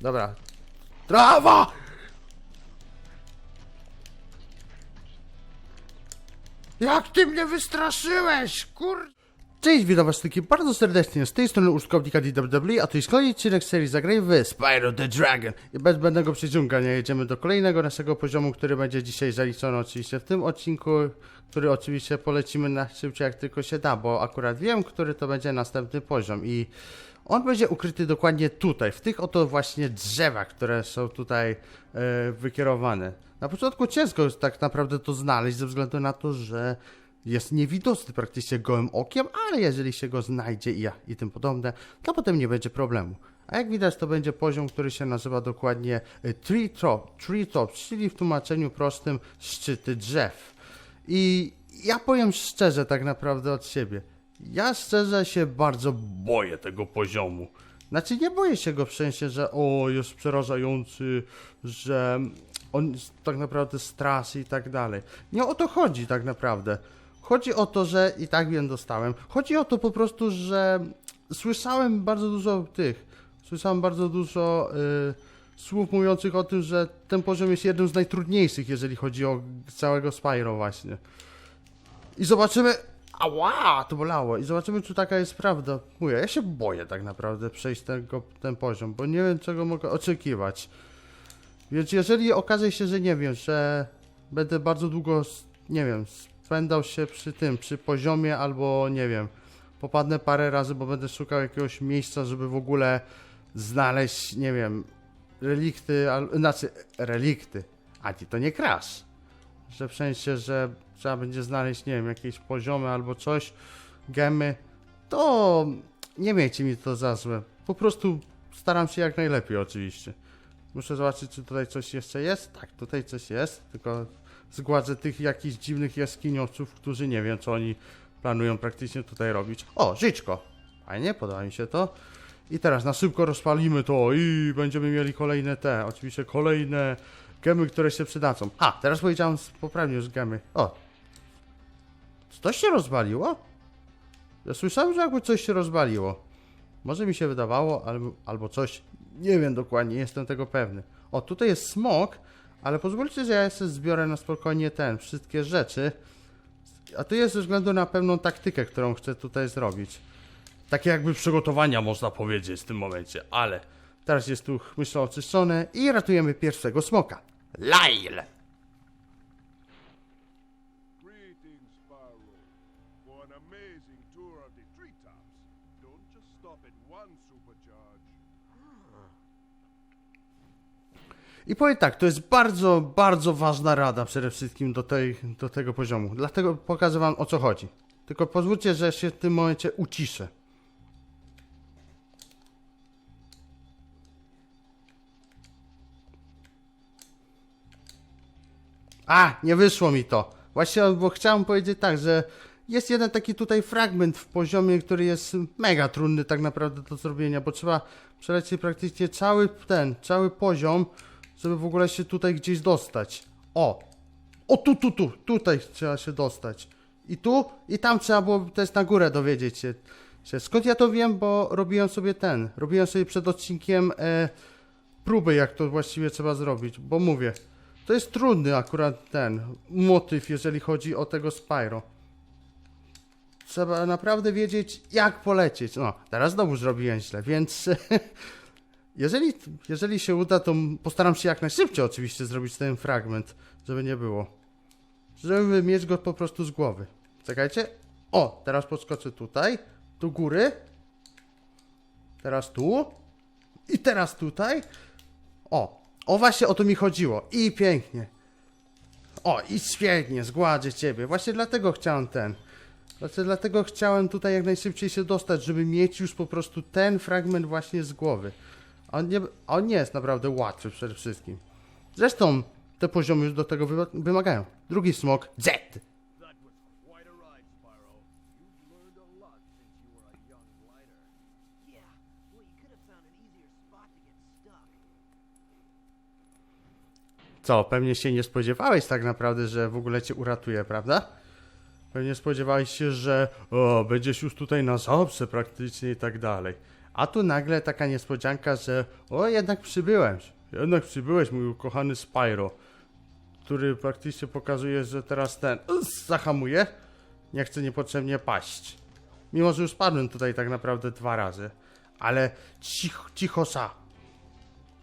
Dobra. Trawa! Jak ty mnie wystraszyłeś, kur... Cześć, witam was wszystkich bardzo serdecznie, z tej strony użytkownika DWW, a to jest kolejny odcinek serii Zagraj w Spyro the Dragon. I bez zbędnego przeciągania jedziemy do kolejnego naszego poziomu, który będzie dzisiaj zaliczony oczywiście w tym odcinku, który oczywiście polecimy na szybciej jak tylko się da, bo akurat wiem, który to będzie następny poziom i on będzie ukryty dokładnie tutaj, w tych oto właśnie drzewach, które są tutaj e, wykierowane. Na początku ciężko jest tak naprawdę to znaleźć, ze względu na to, że jest niewidoczny praktycznie gołym okiem, ale jeżeli się go znajdzie i, i tym podobne, to potem nie będzie problemu. A jak widać, to będzie poziom, który się nazywa dokładnie e, Tree Top, tree tops, czyli w tłumaczeniu prostym szczyty drzew. I ja powiem szczerze, tak naprawdę od siebie. Ja szczerze się bardzo boję tego poziomu. Znaczy, nie boję się go w sensie, że o, jest przerażający, że on tak naprawdę strasy i tak dalej. Nie o to chodzi tak naprawdę. Chodzi o to, że i tak wiem dostałem. Chodzi o to po prostu, że słyszałem bardzo dużo tych. Słyszałem bardzo dużo y, słów mówiących o tym, że ten poziom jest jednym z najtrudniejszych, jeżeli chodzi o całego Spyro właśnie. I zobaczymy. Ała, to bolało. I zobaczymy, czy taka jest prawda. Mówię, ja się boję tak naprawdę przejść tego, ten poziom, bo nie wiem, czego mogę oczekiwać. Więc jeżeli okaże się, że nie wiem, że będę bardzo długo, nie wiem, spędzał się przy tym, przy poziomie, albo nie wiem, popadnę parę razy, bo będę szukał jakiegoś miejsca, żeby w ogóle znaleźć, nie wiem, relikty, al, znaczy relikty. A ci to nie crash że w sensie, że trzeba będzie znaleźć, nie wiem, jakieś poziomy albo coś, gemy, to nie miejcie mi to za złe. Po prostu staram się jak najlepiej oczywiście. Muszę zobaczyć, czy tutaj coś jeszcze jest. Tak, tutaj coś jest, tylko zgładzę tych jakichś dziwnych jaskiniowców, którzy nie wiem, co oni planują praktycznie tutaj robić. O, życzko! Fajnie, podoba mi się to. I teraz na szybko rozpalimy to i będziemy mieli kolejne te, oczywiście kolejne gemy, które się przydadzą. A, teraz powiedziałem poprawnie już gemy. O! Czy coś się rozwaliło? Ja słyszałem, że jakby coś się rozwaliło. Może mi się wydawało, albo, albo coś. Nie wiem dokładnie, nie jestem tego pewny. O, tutaj jest smok, ale pozwólcie, że ja jeszcze zbiorę na spokojnie ten, wszystkie rzeczy. A to jest ze względu na pewną taktykę, którą chcę tutaj zrobić. Takie jakby przygotowania można powiedzieć w tym momencie, ale teraz jest tu myślę oczyszczone i ratujemy pierwszego smoka. Lyle! I powiem tak, to jest bardzo, bardzo ważna rada przede wszystkim do, tej, do tego poziomu. Dlatego pokażę wam o co chodzi. Tylko pozwólcie, że się w tym momencie uciszę. A, nie wyszło mi to. Właśnie, bo chciałem powiedzieć tak, że jest jeden taki tutaj fragment w poziomie, który jest mega trudny tak naprawdę do zrobienia, bo trzeba przelecieć praktycznie cały ten, cały poziom, żeby w ogóle się tutaj gdzieś dostać. O! O, tu, tu, tu, tutaj trzeba się dostać. I tu, i tam trzeba było też na górę dowiedzieć się. Skąd ja to wiem, bo robiłem sobie ten, robiłem sobie przed odcinkiem e, próby, jak to właściwie trzeba zrobić, bo mówię, to jest trudny akurat ten motyw, jeżeli chodzi o tego Spyro. Trzeba naprawdę wiedzieć, jak polecieć. No, teraz znowu zrobiłem źle, więc jeżeli, jeżeli się uda, to postaram się jak najszybciej oczywiście zrobić ten fragment, żeby nie było. Żeby mieć go po prostu z głowy. Czekajcie. O, teraz podskoczę tutaj, tu góry. Teraz tu. I teraz tutaj. O, o właśnie o to mi chodziło. I pięknie. O, i świetnie, zgładzę ciebie. Właśnie dlatego chciałem ten. Znaczy, dlatego chciałem tutaj jak najszybciej się dostać, żeby mieć już po prostu ten fragment właśnie z głowy. On nie, on nie jest naprawdę łatwy przede wszystkim. Zresztą te poziomy już do tego wy, wymagają. Drugi smok Z. Co, pewnie się nie spodziewałeś tak naprawdę, że w ogóle cię uratuje, prawda? Pewnie spodziewałeś się, że o, będziesz już tutaj na zawsze praktycznie i tak dalej. A tu nagle taka niespodzianka, że o, jednak przybyłem. Jednak przybyłeś, mój ukochany Spyro, który praktycznie pokazuje, że teraz ten zahamuje. Nie chce niepotrzebnie paść. Mimo, że już spadłem tutaj tak naprawdę dwa razy. Ale cicho, cichosa.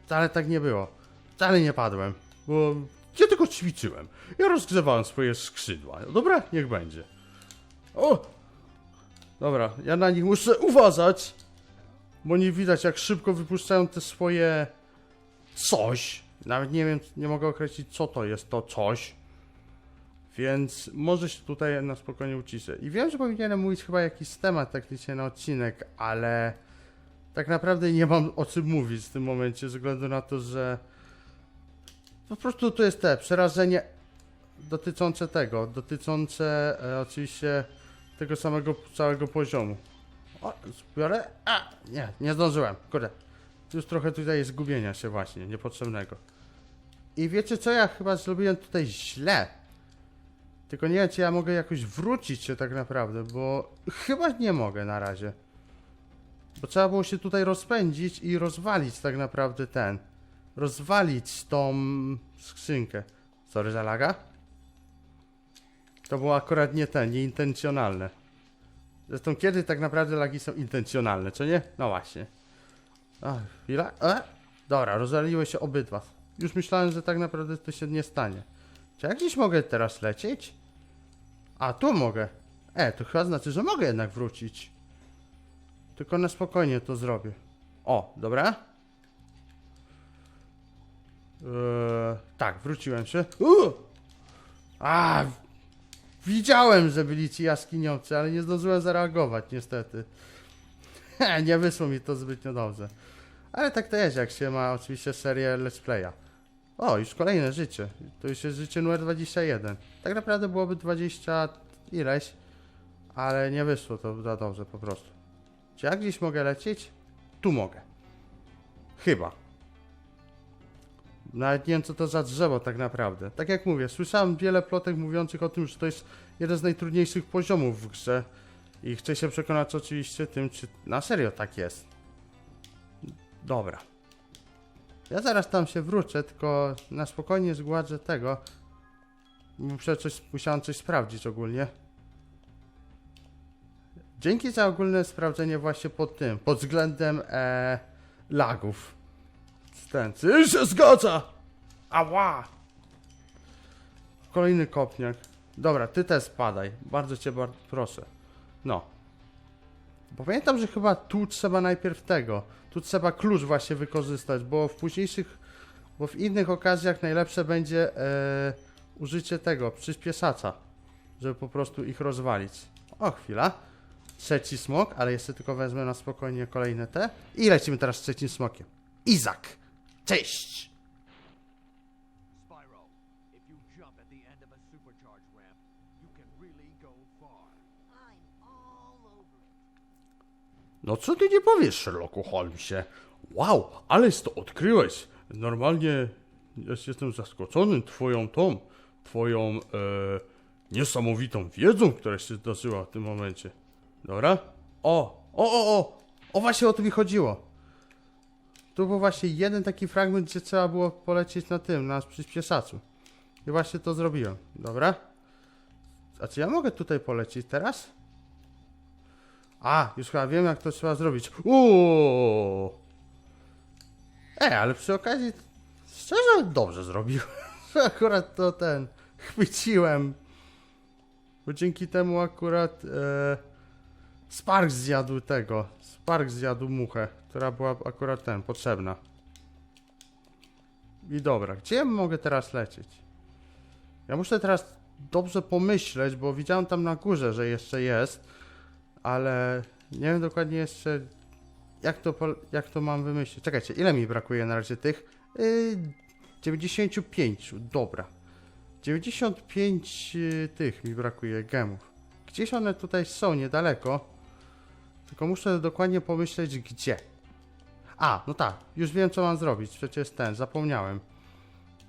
Wcale tak nie było. Wcale nie padłem, bo ja tylko ćwiczyłem. Ja rozgrzewałem swoje skrzydła. Dobra, niech będzie. O! Dobra, ja na nich muszę uważać, bo nie widać jak szybko wypuszczają te swoje coś. Nawet nie wiem, nie mogę określić co to jest to coś. Więc może się tutaj na spokojnie uciszę. I wiem, że powinienem mówić chyba jakiś temat taktycznie na odcinek, ale tak naprawdę nie mam o czym mówić w tym momencie, ze względu na to, że po prostu to jest te przerażenie dotyczące tego, dotyczące e, oczywiście tego samego całego poziomu. O, zbiorę? A, nie, nie zdążyłem, kurde. Już trochę tutaj jest gubienia się właśnie, niepotrzebnego. I wiecie co, ja chyba zrobiłem tutaj źle. Tylko nie wiem, czy ja mogę jakoś wrócić się tak naprawdę, bo chyba nie mogę na razie. Bo trzeba było się tutaj rozpędzić i rozwalić tak naprawdę ten. Rozwalić tą skrzynkę. Sorry za laga. To było akurat nie ten, nieintencjonalne. Zresztą kiedy tak naprawdę lagi są intencjonalne, co nie? No właśnie. A, chwila. E? Dobra, rozwaliły się obydwa. Już myślałem, że tak naprawdę to się nie stanie. Czy ja gdzieś mogę teraz lecieć? A, tu mogę. E, to chyba znaczy, że mogę jednak wrócić. Tylko na spokojnie to zrobię. O, dobra. Eee, tak, wróciłem się. Uuu! A, widziałem, że byli ci jaskiniowcy, ale nie zdążyłem zareagować, niestety. nie wyszło mi to zbytnio dobrze. Ale tak to jest, jak się ma oczywiście serię Let's Playa. O, już kolejne życie. To już jest życie numer 21. Tak naprawdę byłoby 20 ileś, ale nie wyszło to za dobrze po prostu. Czy ja gdzieś mogę lecieć? Tu mogę. Chyba. Nawet nie wiem, co to za drzewo tak naprawdę. Tak jak mówię, słyszałem wiele plotek mówiących o tym, że to jest jeden z najtrudniejszych poziomów w grze. I chcę się przekonać oczywiście tym, czy na serio tak jest. Dobra. Ja zaraz tam się wrócę, tylko na spokojnie zgładzę tego. Muszę coś, musiałem coś sprawdzić ogólnie. Dzięki za ogólne sprawdzenie właśnie pod tym, pod względem e, lagów. Stęcy się zgadza! Ała! Kolejny kopniak. Dobra, ty też spadaj. Bardzo cię bardzo proszę. No. Bo pamiętam, że chyba tu trzeba najpierw tego. Tu trzeba klucz właśnie wykorzystać, bo w późniejszych, bo w innych okazjach najlepsze będzie e, użycie tego, przyspieszacza, żeby po prostu ich rozwalić. O, chwila. Trzeci smok, ale jeszcze tylko wezmę na spokojnie kolejne te. I lecimy teraz z trzecim smokiem. Izak. Cześć! Spyro, if you jump at the end of a supercharge ramp, you can really go far. I'm all over it. No co ty nie powiesz, Sherlocku Holmesie? Wow, aleś to odkryłeś. Normalnie jest, jestem zaskoczony twoją tą, twoją e, niesamowitą wiedzą, która się zdarzyła w tym momencie. Dobra? O, o, o, o! O właśnie o to mi chodziło. Tu był właśnie jeden taki fragment, gdzie trzeba było polecieć na tym, na przyspieszaczu. I właśnie to zrobiłem. Dobra? A czy ja mogę tutaj polecieć teraz? A, już chyba wiem jak to trzeba zrobić. Uuu. E, ale przy okazji szczerze dobrze zrobiłem. Akurat to ten chwyciłem. Bo dzięki temu akurat e, Spark zjadł tego. Spark zjadł muchę, która była akurat ten potrzebna. I dobra, gdzie ja mogę teraz lecieć? Ja muszę teraz dobrze pomyśleć, bo widziałem tam na górze, że jeszcze jest ale nie wiem dokładnie jeszcze jak to, jak to mam wymyślić. Czekajcie, ile mi brakuje na razie tych? Yy, 95, dobra. 95 yy, tych mi brakuje gemów. Gdzieś one tutaj są, niedaleko. Tylko muszę dokładnie pomyśleć gdzie. A, no tak, już wiem co mam zrobić. Przecież ten, zapomniałem.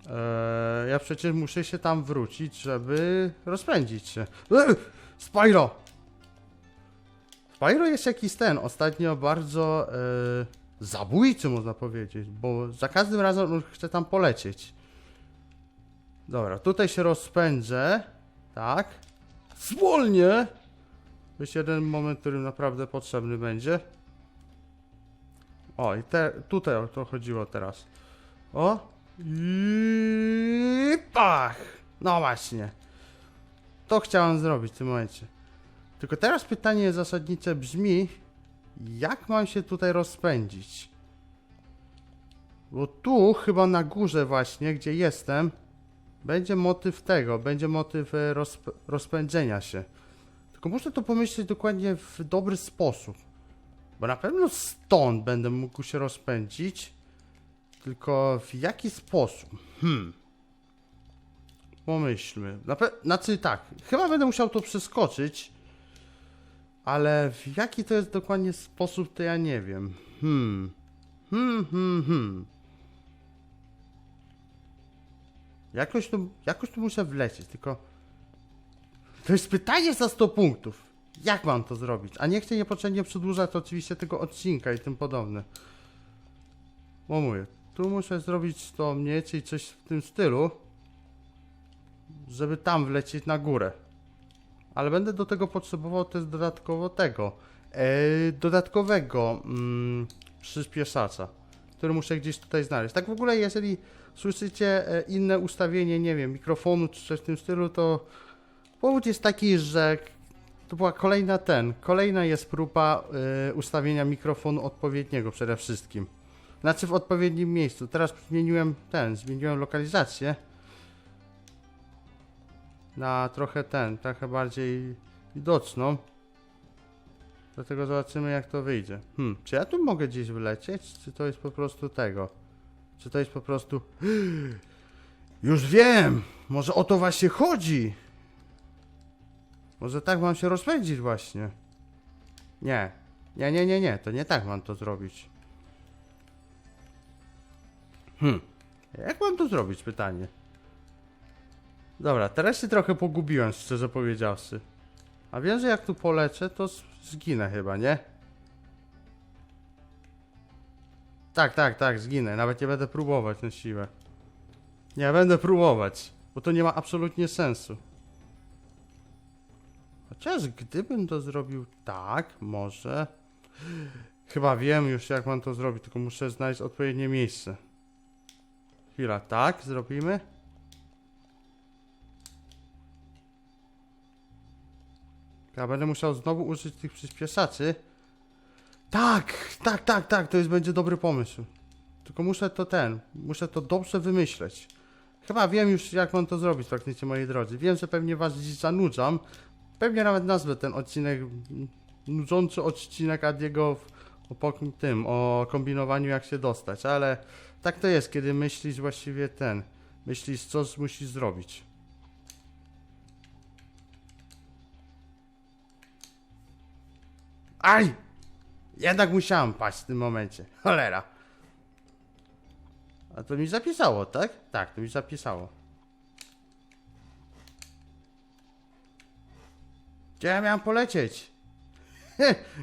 Eee, ja przecież muszę się tam wrócić, żeby rozpędzić się. Eee, Spyro! Spyro jest jakiś ten, ostatnio bardzo e, zabójczy można powiedzieć, bo za każdym razem on chce tam polecieć. Dobra, tutaj się rozpędzę, tak. Zwolnię! Jest jeden moment, który naprawdę potrzebny będzie. O, i te, tutaj o to chodziło teraz. O! I pach! No właśnie. To chciałem zrobić w tym momencie. Tylko teraz pytanie zasadnicze brzmi, jak mam się tutaj rozpędzić? Bo tu, chyba na górze właśnie, gdzie jestem, będzie motyw tego, będzie motyw e, rozp rozpędzenia się. Tylko muszę to pomyśleć dokładnie w dobry sposób. Bo na pewno stąd będę mógł się rozpędzić. Tylko w jaki sposób? Hmm. Pomyślmy. Na pe- znaczy tak, chyba będę musiał to przeskoczyć. Ale w jaki to jest dokładnie sposób, to ja nie wiem. Hmm. Hmm, hmm, hmm. Jakoś tu, jakoś tu muszę wlecieć, tylko... To jest pytanie za 100 punktów. Jak mam to zrobić? A nie chcę niepotrzebnie przedłużać oczywiście tego odcinka i tym podobne. Bo mówię, tu muszę zrobić to mniej więcej coś w tym stylu, żeby tam wlecieć na górę. Ale będę do tego potrzebował też dodatkowo tego, e, dodatkowego mm, przyspieszacza, który muszę gdzieś tutaj znaleźć. Tak w ogóle, jeżeli słyszycie e, inne ustawienie, nie wiem, mikrofonu czy coś w tym stylu, to powód jest taki, że to była kolejna ten, kolejna jest próba e, ustawienia mikrofonu odpowiedniego przede wszystkim. Znaczy w odpowiednim miejscu. Teraz zmieniłem ten, zmieniłem lokalizację na trochę ten, trochę bardziej widoczną. Dlatego zobaczymy jak to wyjdzie. Hmm, czy ja tu mogę gdzieś wlecieć, czy to jest po prostu tego? Czy to jest po prostu... Już wiem! Może o to właśnie chodzi! Może tak mam się rozpędzić właśnie. Nie. Nie, nie, nie, nie. To nie tak mam to zrobić. Hmm. Jak mam to zrobić? Pytanie. Dobra, teraz się trochę pogubiłem, szczerze powiedziawszy. A wiem, że jak tu polecę, to zginę chyba, nie? Tak, tak, tak, zginę. Nawet nie będę próbować na siłę. Nie będę próbować, bo to nie ma absolutnie sensu. Chociaż gdybym to zrobił tak, może... Chyba wiem już jak mam to zrobić, tylko muszę znaleźć odpowiednie miejsce. Chwila, tak, zrobimy? Ja będę musiał znowu użyć tych przyspieszaczy. Tak, tak, tak, tak, to jest będzie dobry pomysł. Tylko muszę to ten, muszę to dobrze wymyśleć. Chyba wiem już jak mam to zrobić praktycznie moi drodzy. Wiem, że pewnie was dziś zanudzam. Pewnie nawet nazwę ten odcinek nudzący odcinek Adiego o tym, o kombinowaniu jak się dostać, ale tak to jest, kiedy myślisz właściwie ten, myślisz co musisz zrobić. Aj! Jednak musiałem paść w tym momencie. Cholera. A to mi zapisało, tak? Tak, to mi zapisało. Gdzie ja miałem polecieć?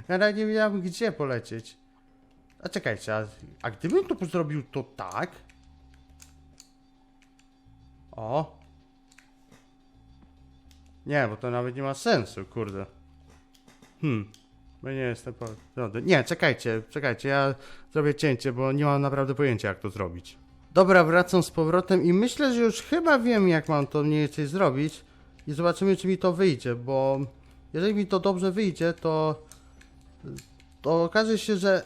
ja nie wiedziałem, gdzie polecieć. A czekajcie, a, a gdybym to zrobił to tak? O. Nie, bo to nawet nie ma sensu, kurde. Hmm. Bo nie jestem pewny. Nie, czekajcie, czekajcie, ja zrobię cięcie, bo nie mam naprawdę pojęcia, jak to zrobić. Dobra, wracam z powrotem i myślę, że już chyba wiem, jak mam to mniej więcej zrobić. I zobaczymy, czy mi to wyjdzie, bo jeżeli mi to dobrze wyjdzie, to to okaże się, że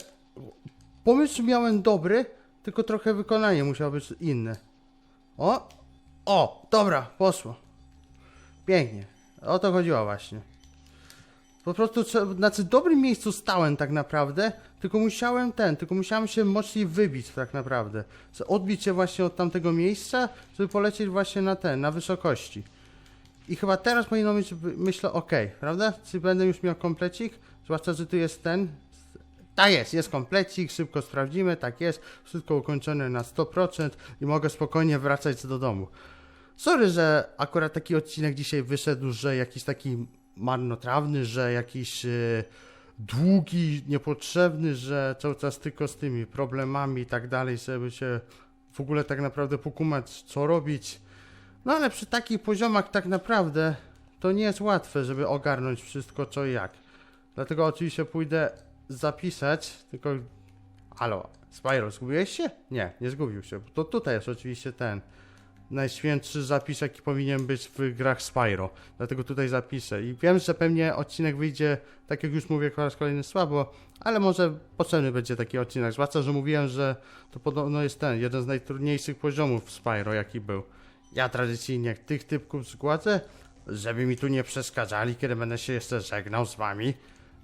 pomysł miałem dobry, tylko trochę wykonanie musiało być inne. O! O! Dobra, poszło. Pięknie. O to chodziło właśnie. Po prostu, znaczy w dobrym miejscu stałem tak naprawdę, tylko musiałem ten, tylko musiałem się mocniej wybić tak naprawdę. Odbić się właśnie od tamtego miejsca, żeby polecieć właśnie na ten, na wysokości. I chyba teraz powinno być, myślę, ok, prawda? Czy będę już miał komplecik? Zwłaszcza, że tu jest ten. Tak jest, jest komplecik, szybko sprawdzimy, tak jest. Wszystko ukończone na 100% i mogę spokojnie wracać do domu. Sorry, że akurat taki odcinek dzisiaj wyszedł, że jakiś taki marnotrawny, że jakiś e, długi, niepotrzebny, że cały czas tylko z tymi problemami i tak dalej, żeby się w ogóle tak naprawdę pokumać, co robić. No ale przy takich poziomach tak naprawdę to nie jest łatwe, żeby ogarnąć wszystko co i jak. Dlatego oczywiście pójdę zapisać, tylko... Halo, Spyro, zgubiłeś się? Nie, nie zgubił się. To tutaj jest oczywiście ten najświętszy zapis, jaki powinien być w grach Spyro. Dlatego tutaj zapiszę. I wiem, że pewnie odcinek wyjdzie, tak jak już mówię, po raz kolejny słabo, ale może potrzebny będzie taki odcinek. Zwłaszcza, że mówiłem, że to podobno jest ten, jeden z najtrudniejszych poziomów Spyro, jaki był. Ja tradycyjnie tych typków zgładzę, żeby mi tu nie przeszkadzali, kiedy będę się jeszcze żegnał z wami.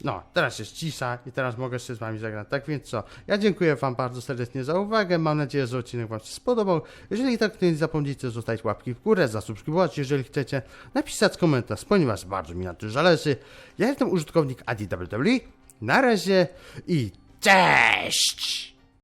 No, teraz jest cisza i teraz mogę się z wami zagrać. Tak więc co? Ja dziękuję wam bardzo serdecznie za uwagę. Mam nadzieję, że odcinek wam się spodobał. Jeżeli tak, to nie zapomnijcie zostawić łapki w górę, zasubskrybować, jeżeli chcecie, napisać komentarz, ponieważ bardzo mi na tym zależy. Ja jestem użytkownik ADWW. Na razie i cześć!